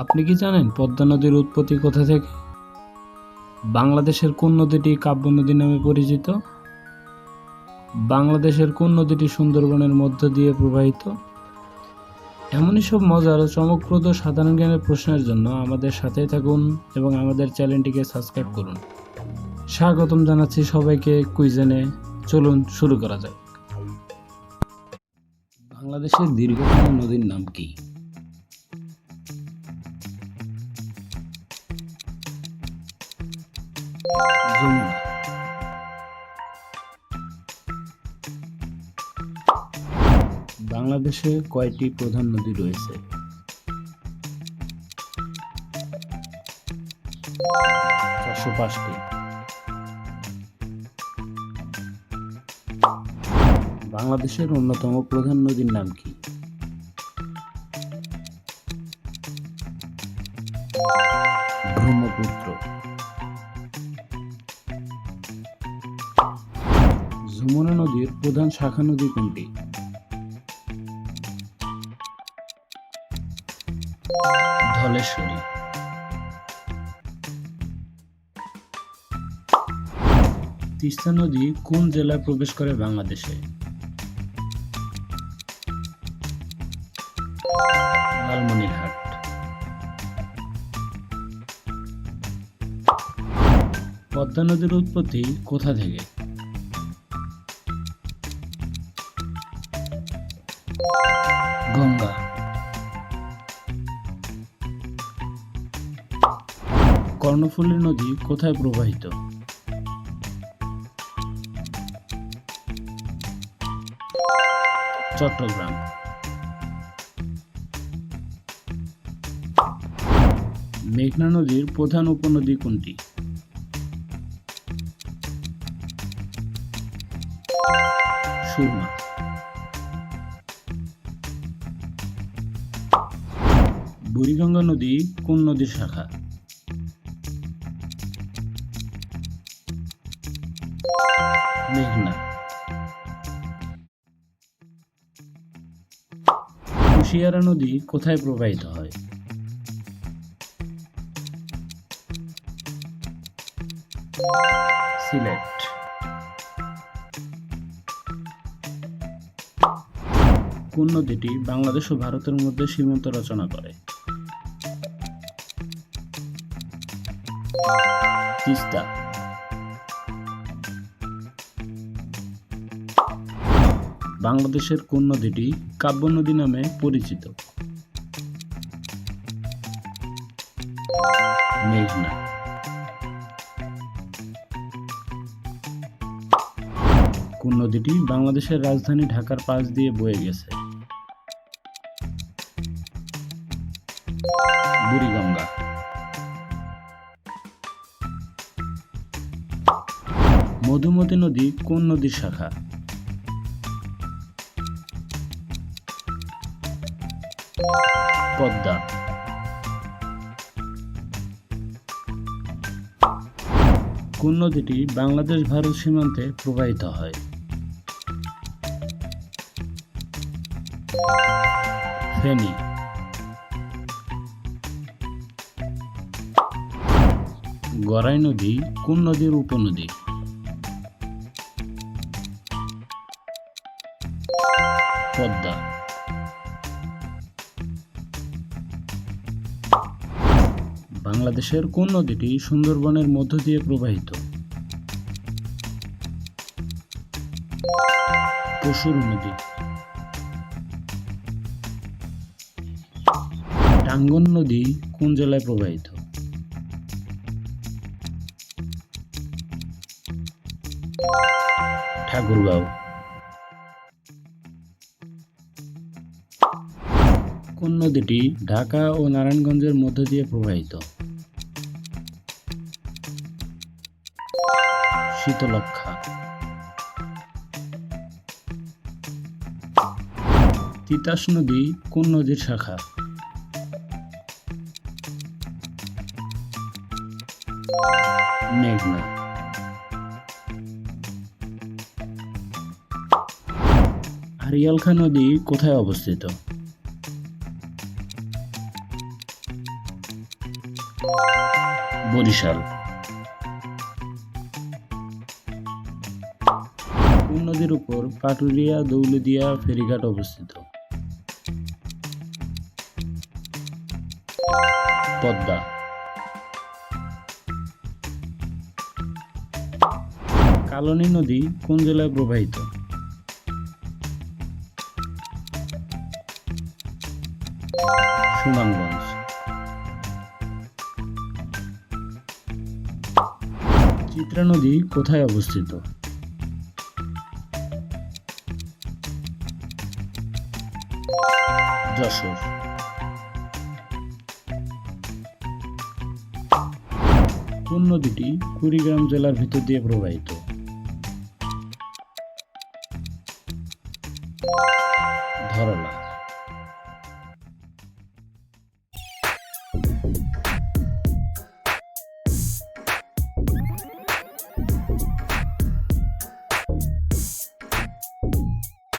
আপনি কি জানেন পদ্মা নদীর উৎপত্তি কোথা থেকে? বাংলাদেশের কোন নদীটি কাব্য নদী নামে পরিচিত? বাংলাদেশের কোন নদীটি সুন্দরবনের মধ্য দিয়ে প্রবাহিত? এমনই সব মজার ও চমকপ্রদ সাধারণ জ্ঞানের প্রশ্নের জন্য আমাদের সাথে থাকুন এবং আমাদের চ্যানেলটিকে সাবস্ক্রাইব করুন। স্বাগতম জানাচ্ছি সবাইকে কুইজেনে। চলুন শুরু করা যাক। বাংলাদেশের দীর্ঘতম নদীর নাম কি? বাংলাদেশে কয়টি প্রধান নদী রয়েছে? চারশো পাঁচটি। বাংলাদেশের অন্যতম প্রধান নদীর নাম কি? ব্রহ্মপুত্র। প্রধান শাখা নদী কোনটি? ধলেশ্বরী। তিস্তা নদী কোন জেলায় প্রবেশ করে বাংলাদেশে? লালমনিরহাট। পদ্মা নদীর উৎপত্তি কোথা থেকে? কর্ণফুলী নদী কোথায় প্রবাহিত? চট্টগ্রাম। মেঘনা নদীর প্রধান উপনদী কোনটি? সুরমা। বুড়িগঙ্গা নদী কোন নদীর শাখা? মেঘনা কুশিয়ারা নদী কোথায় প্রবাহিত হয়? সিলেট। কোন নদীটি বাংলাদেশ ও ভারতের মধ্যে সীমান্ত রচনা করে? তিস্তা। বাংলাদেশের কোন নদীটি কাব্য নদী নামে পরিচিত। মেঘনা। কোন নদীটি বাংলাদেশের রাজধানী ঢাকার পাশ দিয়ে বয়ে গেছে। বুড়িগঙ্গা। মধুমতি নদী কোন নদীর শাখা। পদ্মা। কোন নদীটি বাংলাদেশ ভারত সীমান্তে প্রবাহিত হয়? ফেনী। গড়াই নদী কোন নদীর উপনদী? পদ্মা। বাংলাদেশের কোন নদীটি সুন্দরবনের মধ্য দিয়ে প্রবাহিত? পশুর নদী। টাঙ্গন নদী কোন জেলায় প্রবাহিত? ঠাকুরগাঁও। কোন নদীটি ঢাকা ও নারায়ণগঞ্জের মধ্য দিয়ে প্রবাহিত? শীতলক্ষা তিতাস নদী কোন নদীর শাখা? মেঘনা। আরিয়ালখা নদী কোথায় অবস্থিত? বরিশাল। নদীর উপর পাটুরিয়া দৌলদিয়া ফেরিঘাট অবস্থিত। পদ্মা। কালনী নদী কোন জেলায় প্রবাহিত? সুনামগঞ্জ। চিত্রা নদী কোথায় অবস্থিত? যশোর কোন নদীটি কুড়িগ্রাম জেলার ভিতর দিয়ে প্রবাহিত।